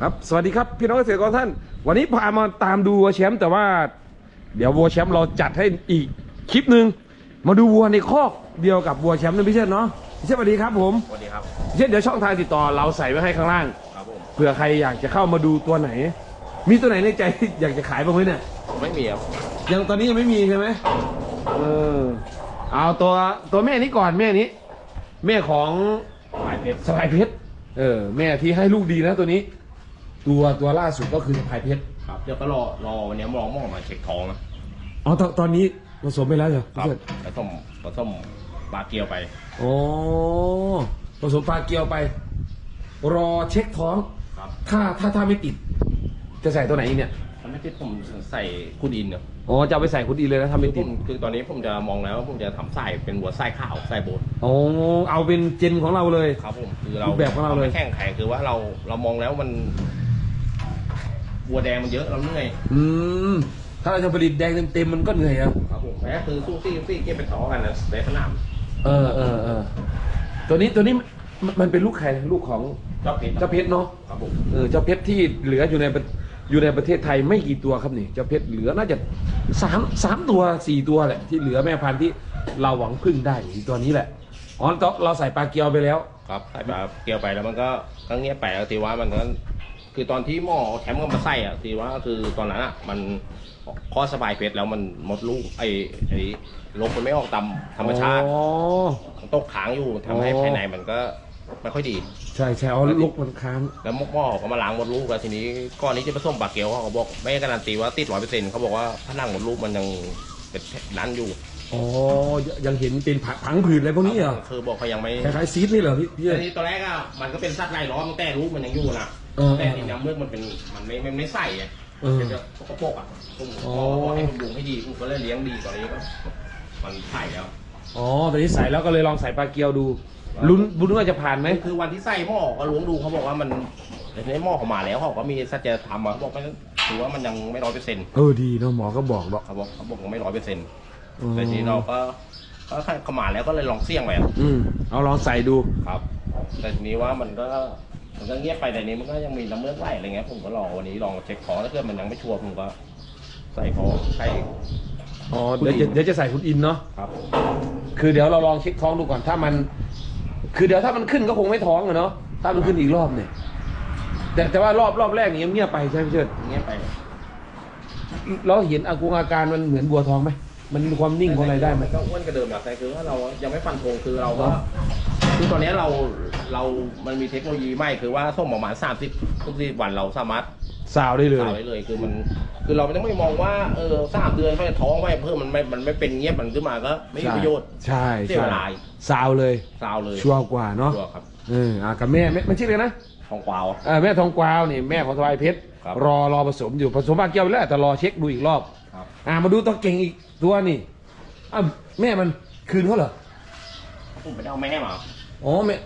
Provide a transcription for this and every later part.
ครับ สวัสดีครับพี่น้องเกษตรกรท่าน วันนี้พามาตามดูวัวแชมป์แต่ว่า เดี๋ยววัวแชมป์เราจัดให้อีกคลิปหนึ่งมาดูวัวในคอกเดียวกับวัวแชมป์นะพี่เชษเนาะพี่เชษสวัสดีครับผมสวัสดีครับพี่เชษเดี๋ยวช่องทางติดต่อเราใส่ไว้ให้ข้างล่างครับผมเผื่อใครอยากจะเข้ามาดูตัวไหน มีตัวไหนในใจที่อยากจะขายบ้างไหมเนี่ยไม่มีครับยังตอนนี้ยังไม่มีใช่ไหมเออเอาตัวตัวแม่นี้ก่อนแม่นี้ แม่ของหมายเพชรสบายเพชรเออ แม่ที่ให้ลูกดีนะตัวนี้ ตัวตัวล่าสุดก็คือสบายเพชรครับเดี๋ยวก็รอรอวันนี้มองมองมาเช็คท้องนะอ๋อตอนตอนนี้ผสมไปแล้วเหรอครับเพื่อนผสมผสมปลาเกียวไปอ๋อผสมปลาเกียวไป รอเช็คท้องครับถ้าถ้าถ้าไม่ติด จะใส่ตัวไหนอีกเนี่ยถ้าไม่ติดผมใส่คูดินเนาะอ๋อจะเอาไปใส่คุณดีเลยนะถ้าไม่ผติดมคือตอนนี้ผมจะมองแล้วว่าผมจะทำไส้เป็นหัวไส้ข้าวไส้โบนอ๋อเอาเป็นเจนของเราเลยครับผมคือเรารูปแบบของเราเลยไม่แข่งแข่งคือว่าเราเรามองแล้วมัน วัวแดงมันเยอะเราเหนื่อยอืมถ้าเราจะผลิตแดงเต็มๆมันก็เหนื่อยอะครับผมแพ้คือสู้ซี่ซี่เก็บเป็นท้อกันนะในสนามเออเออเออตัวนี้ตัวนี้มันมันเป็นลูกใครลูกของเจ้าเพชรเจ้าเพชรเนาะครับผมเออเจ้าเพชรที่เหลืออยู่ในประอยู่ในประเทศไทยไม่กี่ตัวครับนี่เจ้าเพชรเหลือน่าจะสามสามตัวสี่ตัวแหละที่เหลือแม่พันธุ์ที่เราหวังพึ่งได้อีกตัวนี้แหละอ๋อเราเราใส่ปลาเกียวไปแล้ว ครับใส่ปลาเกียวไปแล้วมันก็ก็เงี้ยบไปแล้วทีว่ามันก็ คือตอนที่หมอแถมก็มาใส่อะทีว่าคือตอนนั้นอะ มันข้อสบายเพชรแล้วมันหมดลูกไอ้ไอ้ลมมันไม่ออกตามธรรมชาติอ๋อมันตกค้างอยู่ทำให้อ๋อ ภายในมันก็ไม่ค่อยดี ใช่ใช่เอาลูกมันค้างแล้วหมอก็มาล้างหมดลูกแล้วทีนี้ก้อนนี้จะผสมปลาเกียวเขาบอกไม่การันตีว่าติดร้อยเปอร์เซ็นต์เขาบอกว่าผนังหมดลูกมันยังเป็นนั้นอยู่อ๋อยังเห็นเป็นผังผังผืดอะไรพวกนี้เหรอคือบอกเขายังไม่ คล้ายๆซีดนี่เหรอพี่พี่ ทีนี้ตอนแรกอะมันก็เป็นสัตว์ไร้ล้อมแต่ลูกมันยังอยู่นะ เออ แต่ทีนี้เมื่อมันเป็นมันไม่มันไม่ใส่อะเออเป็นแบบสกปรกอะผมอ๋อก็ให้มันดูให้ดีผมก็เลยเลี้ยงดีตอนนี้ก็มันใส่แล้ว อ๋อตอนนี้ใส่แล้วก็เลยลองใส่ปลาเกียวดูลุ้นลุ้นว่าจะผ่านไหมคือวันที่ใส่หม้อก็ล้วงดูเขาบอกว่ามันในหม้อเขามาแล้วเขาก็มีสัจจะทำมาเขาบอกว่าถือว่ามันยังไม่ร้อยเปอร์เซ็นต์เออดีเนาะหมอก็บอกบอกเขาบอกเขาบอกยังไม่ร้อยเปอร์เซ็นต์อืมแต่ทีนี้เราก็ก็เขามาแล้วก็เลยลองเสี่ยงไปอะอืมเอาลองใส่ดู ครับ แต่ทีนี้ว่ามันก็ มันก็เงียบไปแต่นี้มันก็ยังมีน้ำเลือดไหลอะไรเงี้ยผมก็รอวันนี้ลองเช็คของถ้าเกิดมันยังไม่ชัวร์ผมก็ ใส่พอใส่อ๋อเดี๋ยวจะเดี๋ยวจะใส่คุณอินเนาะครับ คือเดี๋ยวเราลองเช็คท้องดูก่อนถ้ามัน คือเดี๋ยวถ้ามันขึ้นก็คงไม่ท้องอะเนาะถ้ามันขึ้นอีกรอบเนี่ย แต่แต่ว่ารอบรอบแรกนี่เงียบๆไปใช่ไหมพี่เชิดเงียบไปเราเห็นอากูอาการมันเหมือนบัวทองไหมมันมีความนิ่งของอะไรได้ไหมก็อ้วนกระเดิมแบบแต่คือว่าเรายังไม่ฟันธงคือเราก็ คือตอนนี้เราเรามันมีเทคโนโลยีใหม่คือว่าส่งประมาณสามสิบทุกสิบวันเราสามารถสาวได้เลย สาวได้เลยคือมัน คือเราไม่ต้องไม่มองว่าเออสามเดือนเขาจะท้องไว้เพิ่มมันไม่มันไม่เป็นเงียบมันขึ้นมาก็ไม่มีประโยชน์ใช่เสียใช่เวลาสาวเลยสาวเลยชัวร์กว่าเนาะชัวร์ครับเอออะกับแม่แม่มันชื่ออะไรนะทองกวาวเออแม่ทองกวาวนี่แม่ของทวายเพชรครับรอรอผสมอยู่ผสมปลาเกียวไปแล้วแต่รอเช็คดูอีกรอบครับอ่ามาดูตัวเก่งอีกตัวนี่อะแม่มันคืนเขาเหรอผมไปเอาแม่มา อ๋อแม่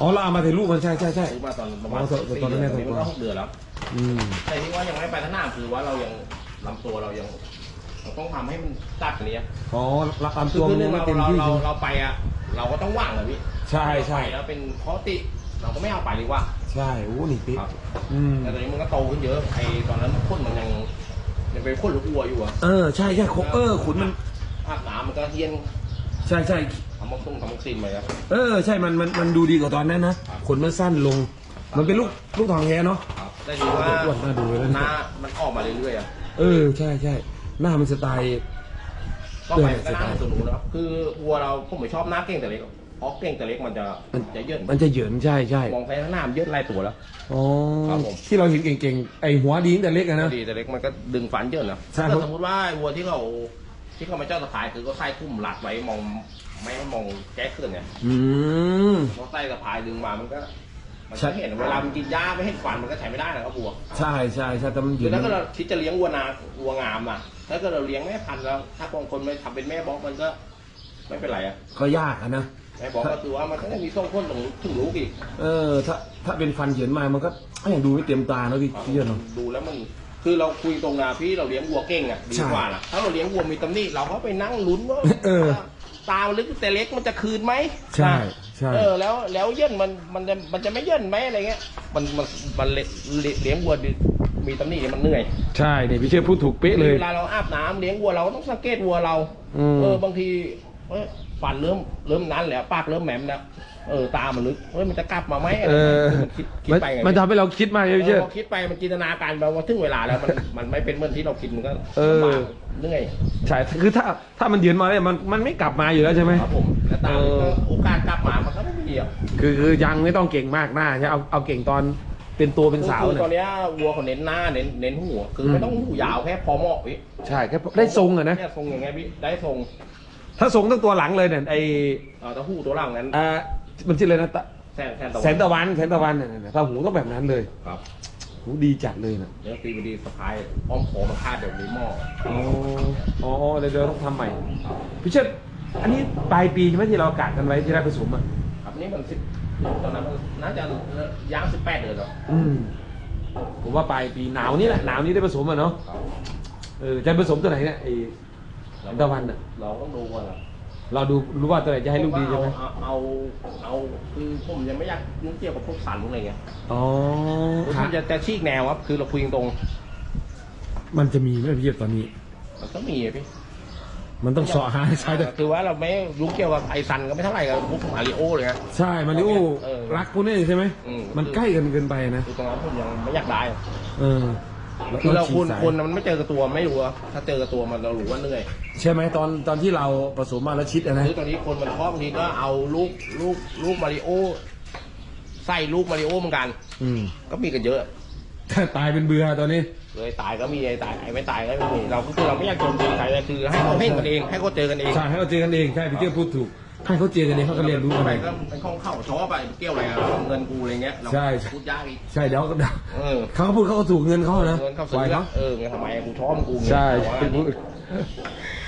อ๋อเราเอามาถ่ายรูปมันใช่ใช่ใช่ ซื้อมาตอนประมาณอ๋อตอนตอนนั้นแม่สี่เดืทองกวาวมันก็หกเดือนแล้ว อืมแต่ที่ว่ายังไม่ไปทางหน้าคือว่าเรายังลำตัวเรายังเราต้องทำให้มันตัดอันนี้อ๋อเราตามคืตัวอมันหนึ่ยังงไม่เราเต็มเราที่เราใช่ไหม เราไปอะ เราก็ต้องว่างเลยพี่ใช่ใช่ไปแล้วเป็นข้อติ เราก็ไม่เอาไปดีกว่าใช่โอ้นี่ปิ๊ครับอืม แต่ตอนนี้มันก็โตขึ้นเยอะไอ้ตอนนั้นข้นมันยังยังเป็นข้นลูกวัวอยู่อะเออใช่ใช่ขนเออขุนมันอาบน้ำมันก็เฮี้ยนใช่ใช่ ทำมักตุ้งทำมักซินไปครับ เออใช่มันมันมันดูดีกว่าตอนนั้นนะขนมันสั้นลง มันเป็นลูกลูกทองแท้เนาะ ได้ดีว่าอ้วนน่าดูเลยนะ หน้ามันออกมาเรื่อยๆอะเออใช่ใช่หน้ามันสไตล์ ก็ไปก็หน้าตัวหนูนะครับคือวัวเราผมไม่ชอบหน้าเก่งแต่เล็กเพราะเก่งแต่เล็กมันจะมัน จะเยินมันจะเหยินใช่ใช่มองไปข้างหน้ามันเยินไล่ตัวแล้ว อ๋อครับผม ที่เราเห็นเก่งๆไอหัวดีตั้งแต่เล็กอะนะ ดีแต่เล็กมันก็ดึงฟันเยินนะใช่ ถ้าสมมติว่าวัวที่เรา ที่เขามาเจ้าสะพายคือก็ใส่คุ้มหลักไว้มองไม่ให้มองแก้ขึ้นเนี่ยอืม เพราะใต้สะพายดึงมามันก็มันใช่ ก็เห็นเวลามันกินหญ้าไม่ให้ฟันมันก็ใช้ไม่ได้นะครับวัวใช่ใช่ใช่แต่มันเหคืยิอนถ้าเกิดเราคิดจะเลี้ยงวัวนาวัวงามอะถ้าเกิดเราเลี้ยงแม่พันธุ์แล้ว ถ้าบางคนไม่ทำเป็นแม่บล็อกมันก็ ไม่เป็นไรอะก็ยากอะนะ แม่บล็อกก็คือว่ามันก็จะมีส่งพ้นตรงถึงลูกอีกเออ ถ้าถ้าเป็นฟันเหยินมามันก็ยังดูไม่เต็มตาเนอะพี่พี่เยอะเนาะดูแล้วมัน คือเราคุยตรงนาพี่เราเลี้ยงวัวเก่งอะดีกว่าล่ะถ้าเราเลี้ยงวัวมีตำหนิเราก็ไปนั่งลุ้นว่าเออ ตามันลึกแต่เล็กมันจะคืนไหมใช่ใช่เออแล้วแล้วเย่นมันมันจะมันจะไม่เย่นไหมอะไรเงี้ยมันมันมันเลี้ยเลี้ยงวัวดิมีตำหนิมันเหนื่อยใช่เนี่ยพี่เชิดพูดถูกเป๊ะเลยเวลาเราอาบน้ำเลี้ยงวัวเราก็ต้องสังเกตวัวเราอืมเออบางที เอ้ยฟันเริ่มเริ่มนั้นแล้วปากเริ่มแหมมแล้วเออตามันลึกเฮ้ยมันจะกลับมาไหมอะไรเออเงี้ยมันคิดคิดมันไปไงมันทำให้เราคิดมากเลยพี่เอเชิอดพอคิดไปมันจินตนาการไปว่าถึงเวลาแล้วมันมันไม่เป็นเหมือนที่เราคิดมันก็เออ ลำบากเหนื่อยใช่คือถ้าถ้ามันยืนมาเนี่ยมันมันไม่กลับมาอยู่แล้วใช่ไหม ครับผมแล้วตามเออ โอกาสกลับมามันก็ไม่มีอะ คือคือยังไม่ต้องเก่งมากหน้าใช่เอาเอาเก่งตอนเป็นตัวเป็นสาวคือเนี่ตอยนเนี้ยวัวเขาเน้นหน้าเน้นเน้นหัวคืออม ไม่ต้องหูยาวแค่พอเหมาะพี่ใช่แค่ได้ทรงอะนะ เนี่ยทรงอย่างเงี้ยพี่ได้ทรง ถ้าทรงตั้งตัวหลังเลยเนี่ยไอเอ่อแต่หูตัวหลังนั้นอ่ามันชื่ออะไรนะตะแสนแสนตะแสนตะวันแสนตะวันเนี่ยเนี่ยถ้าหูต้องแบบนั้นเลยครับหูดีจัดเลยนะเดี๋ยวตีบดีสะพายอ้อมโขมาคาดแบบนี้หม้ออ๋ออ๋อเดี๋ยวเดี๋ยวต้องทำใหม่พี่เชิดอันนี้ปลายปีใช่ไหมที่เรากะกันไว้ที่ได้ผสมอะครับนี่มันสิบตอนนั้นมันน่าจะย่างสิบแปดเดือนแล้วอืมผมว่าปลายปีหนาวนี่แหละหนาวนี้ได้ผสมอะเนาะครับเออจะผสมตัวไหนเนี่ยไอแสน ตะวันอะเราต้องดูว่าเราดูรู้ว่าตัวไหนจะให้ลูกดีใช่ไหมเอาเอาเอาคือผมยังไม่อยากยุ่งเกี่ยวกับพวกสันพวกอะไรเงี้ยอ๋อผมจะจะชี้แนวครับคือเราคุยตรง มันจะมีไหมพี่เชิดตอนนี้ๆมันก็มีอะพี่มันต้องเสาะหาให้ใช่แต่คือว่าเราไม่รู้เกี่ยวกับไอซันก็ไม่เท่าไหร่กับพวกมาริโอเลยนะใช่มาริโอเออรักพวกนี้ใช่ไหมอืมมันใกล้กันเกินไปนะคือตรงนั้นผมยังไม่อยากได้เออ คือเราฉีคุดณสายคนมันไม่เจอกับตัวไม่รู้อะถ้าเจอกับตัวมันเรารู้ว่าเหนื่อยใช่ไหมตอนตอนที่เราผสมมาแล้วชิดอะนะคือตอนนี้คนมันชอบบางทีก็เอาลูกลูกลูกมาริโอใส่ลูกมาริโอเหมือนกัน อืมก็มีกันเยอะ ตายเป็นเบื่อตอนนี้เลยตายก็มีไอ้ตายไอ้ไม่ตายก็ไม่มีเราก็คือเราไม่อยากโจมตีใครเลยคือให้เขาเพ่งกันเองให้เขาเจอกันเองใช่ให้เขาเจอกันเองใช่พี่เตี้ยพูดถูก ให้เขาเจอกันเองเขาก็เรียนรู้กันไปเองก็เป็นของเข้าชอบไปเกี่ยวอะไรอะเงินกูอะไรเงี้ยเราใช่พูดยากอีกใช่เดี๋ยวเดี๋ยวเออเขาก็พูดเขาก็ถูกเงินเขานะเงินเข้าปล่ซื้อยอเขาเออเงินทำไมกูชอบกูใช่แต่ว่าเป็นพูด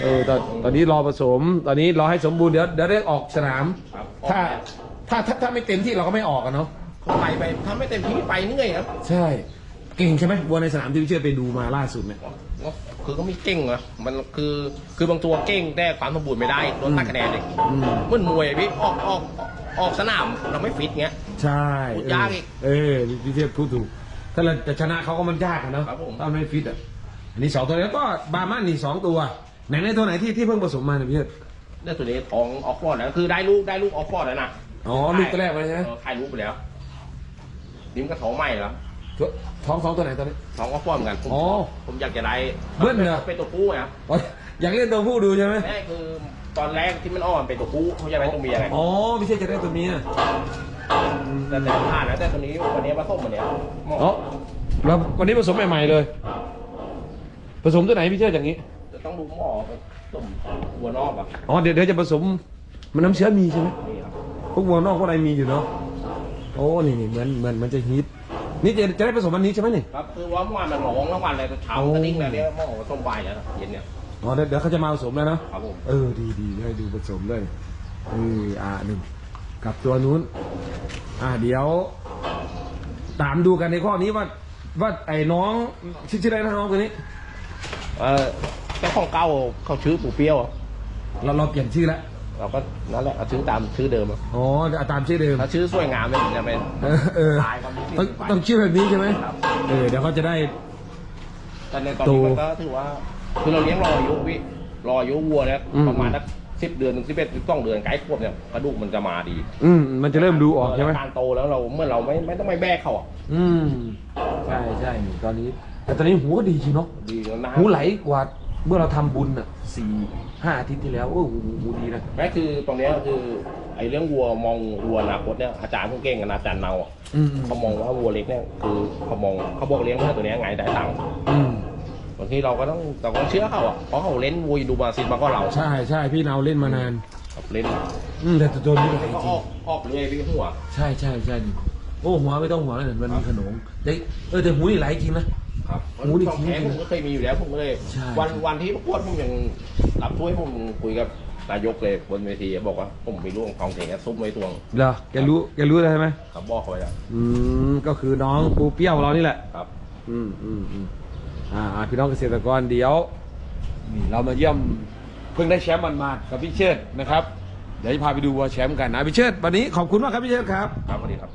เออตอนตอนนี้รอผสม ตอนนี้รอให้สมบูรณ์เดี๋ยวเดี๋ยวได้ออกสนาม ครับถ้าถ้าถ้าถ้าไม่เต็มที่เราก็ไม่ออกกันเนาะเขาไปไปถ้าไม่เต็มที่ไปเหนื่อยครับ ใช่ เก่งใช่ไหมวัวในสนามที่พี่เชื่อไปดูมาล่าสุดเนี่ย คือก็มีเก่งอะมันคือคือบางตัวเก่งแต่ความสมบูรณ์ไม่ได้โดนตัดคะแนนเลยอืมเหมันมวยพี่ออกออกออกสนามเราไม่ฟิตเงี้ย ใช่พูดยากอีกเออพี่เทียบพูดถูก ถ้าเราจะชนะเขาก็มันยากอะเนาะครับผม ถ้าไม่ฟิตอะ อันนี้สองตัวแล้วก็บาร์มันนี่สองตัวไหนในตัวไหนที่ที่เพิ่งผสมมาเนี่ยพี่เทียบเนี่ยตัวนี้ท้องออกฟอร์ดแล้วคือได้ลูกได้ลูกออกฟอร์ดแล้วนะอ๋อลูกตัวแรกไปใช่ไหมเออขายลูกไปแล้วนี่มันก็ท้องใหม่แล้วตัว ท้องสองตัวไหนตอนนี้ท้องออกฟอร์ดเหมือนกันผมอ๋อผมอยากจะได้เบิ้ลเหรอ เป็นตัวผู้ครับอ๋ออยากเล่นตัวผู้ดูใช่ไหมแม่คือตอนแรกที่มันออกมันเป็นตัวผู้เขาจะได้ตัวเมียไงอ๋อไม่ใช่จะได้ตัวเมียแต่แต่ผ่านแล้วแต่ตัวนี้วันนี้มาส้มวันเนี้ยหมออ๋อแล้ววันนี้ผสมใหม่ๆเลย ผสมตัวไหนพี่เชื่ออย่างนี้ จะต้องดูหมอส้มหัวนอกอะอ๋อเดี๋ยวเดี๋ยวจะผสม มันน้ำเชื้อมีใช่ไหมนี่ครับพวกวัวนอกพวกอะไรมีอยู่เนาะ โอ้ นี่นี่เหมือนเหมือนมันจะฮิต นี่จะจะได้ผสมวันนี้ใช่ไหมนี่ครับคือว่าเมื่อวานมันร้องทั้งวันเลยเช้าโอ้ก็นิ่งเลยเนี่ยหมอมาส้มใบแล้วนะเย็นเนี่ยอ๋อเดี๋ยวเดี๋ยวเขาจะมาผสมแล้วเนาะครับผมเออดีดีให้ดูผสมเลยเอออ่าหนึ่งกับตัวนู้น อ่าเดี๋ยว ตามดูกันในข้อนี้ว่า ว่าไอ้น้องชื่อชื่ออะไรนะน้องตัวนี้ เออเจ้าของเก่าเขาชื่อปู่เปรี้ยวอะเราเราเปลี่ยนชื่อแล้ว เราก็นั่นแหละเอาชื่อตามชื่อเดิมอะอ๋อเดี๋ยวเอาตามชื่อเดิม ถ้าชื่อสวยงามเนี่ยจะเป็นเออเออ ตายความรู้สึกต้องต้องชื่อแบบนี้ใช่ไหมครับเออเดี๋ยวเขาจะได้ แต่ในตอนนี้มันก็ถือว่า คือเราเลี้ยงรออายุวิรออายุวัวเนี่ยอืม ประมาณสักสิบเดือนถึงสิบเอ็ดสิบสองเดือนใกล้ควบเนี่ยกระดูกมันจะมาดีอืมมันจะเริ่มดูออกใช่ไหมการโตแล้วเราเมื่อเราไม่ไม่ต้องไปแบกเขาอะอืมใช่ใช่ตอนนี้ แต่ตอนนี้หูก็ดีจริงเนาะดีแล้วนะหูไหลกว่า เมื่อเราทำบุญอะสี่ห้าอาทิตย์ที่แล้วโอ้หูหูดีนะแม่คือตรงเนี้ยคือไอ้เรื่องวัวมองวัวอนาคตเนี่ยอาจารย์ผู้เก่งกับอาจารย์เนาอะอืมเขามองว่าวัวเล็กเนี่ยคือเขามองเขาบอกเลี้ยงมาตัวเนี้ยไงได้ตังค์อืมบางทีเราก็ต้องเราก็ต้องเชื่อเขาอะเพราะเขาเล่นวัวดูบราซิลมาก็เราใช่ใช่พี่เนาเล่นมานานครับเล่นอืมแต่ตัวนี้ไหลก็จอริองกออกเรื่อยพี่หัว ใช่ใช่ใช่โอ้หัวไม่ต้องหัวเลยมันมีขนมแต่เออแต่หูนี่ไหลจริงนะ ครับหูนี่ของทิ้งแท้ผมก็เคยมีอยู่แล้วผมก็เลย ใช่ วันวันที่ประกวดผมยังรับช่วยผมคุยกับนายกเลยบนเวทีบอกว่าผมมีลูกของแท้ซุปไว้ตวงเหรอแกรู้แกรู้ได้ไหมเขาบอกเขาไว้แล้วอืมก็คือน้องปูเปี้ยวเรานี่แหละ ครับ อืมอืมอืมอ่าอ่าพี่น้องเกษตรกรเดี๋ยวนี่เรามาเยี่ยมเพิ่งได้แชมป์มันมากับพี่เชิดนะครับ เดี๋ยวจะพาไปดูวัวแชมป์กันนะพี่เชิดวันนี้ขอบคุณมากครับพี่เชิดครับ ครับสวัสดีครับ